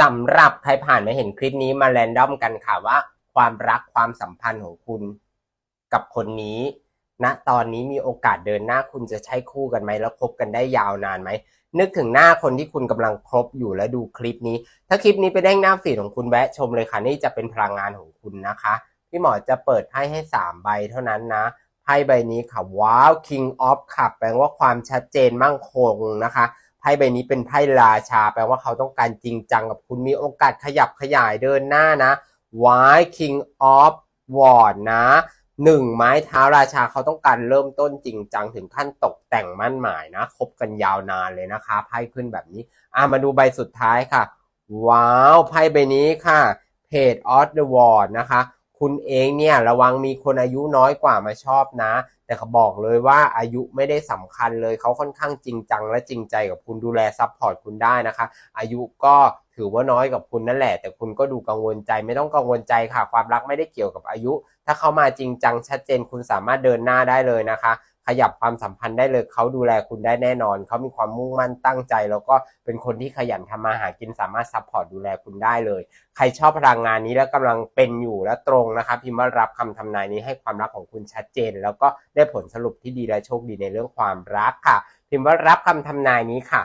สำหรับใครผ่านมาเห็นคลิปนี้มาแรนดอมกันค่ะว่า ความรักความสัมพันธ์ของคุณ กับคนนี้ณตอนนี้มีโอกาสเดินหน้าคุณจะใช้คู่กันไหมแล้วคบกันได้ยาวนานไหมนึกถึงหน้าคนที่คุณกำลังคบอยู่แล้วดูคลิปนี้ ถ้าคลิปนี้ไปได้หน้าฟีดของคุณแวะชมเลยค่ะนี่จะเป็นพลังงานของคุณนะคะ พี่หมอจะเปิดไพ่ให้3ใบเท่านั้นนะไพ่ใบนี้ค่ะว้าว King of Cup แปลว่าความชัดเจนมั่งคงนะคะ พ่ใบนี้เป็นไพ่ราชา แปลว่าเขาต้องการจริงจังกับคุณมีโอกาสขยับขยายเดินหน้านะว้าย King of w a r d นะหนึ่งไม้เท้าราชาเขาต้องการเริ่มต้นจริงจังถึงขั้นตกแต่งมั่นหมายนะคบกันยาวนานเลยนะคะไพ่ขึ้นแบบนี้อะมาดูใบสุดท้ายค่ะ ว้าวไพ่ใบนี้ค่ะ Page of the w a r d นะคะ คุณเองเนี่ยระวังมีคนอายุน้อยกว่ามาชอบนะ แต่เขาบอกเลยว่าอายุไม่ได้สำคัญเลยเขาค่อนข้างจริงจังและจริงใจกับคุณดูแลซัพพอร์ตคุณได้นะคะ อายุก็ถือว่าน้อยกับคุณนั่นแหละ แต่คุณก็ดูกังวลใจไม่ต้องกังวลใจค่ะ ความรักไม่ได้เกี่ยวกับอายุ ถ้าเขามาจริงจังชัดเจนคุณสามารถเดินหน้าได้เลยนะคะ ขยับความสัมพันธ์ได้เลยเขาดูแลคุณได้แน่นอน เขามีความมุ่งมั่นตั้งใจ แล้วก็เป็นคนที่ขยันทำมาหากินสามารถซัพพอร์ตดูแลคุณได้เลย ใครชอบพลังงานนี้แล้วกำลังเป็นอยู่และตรงนะครับพิมพ์ว่ารับคำทำนายนี้ให้ความรักของคุณชัดเจน แล้วก็ได้ผลสรุปที่ดีและโชคดีในเรื่องความรักค่ะ พิมพ์ว่ารับคำทำนายนี้ค่ะ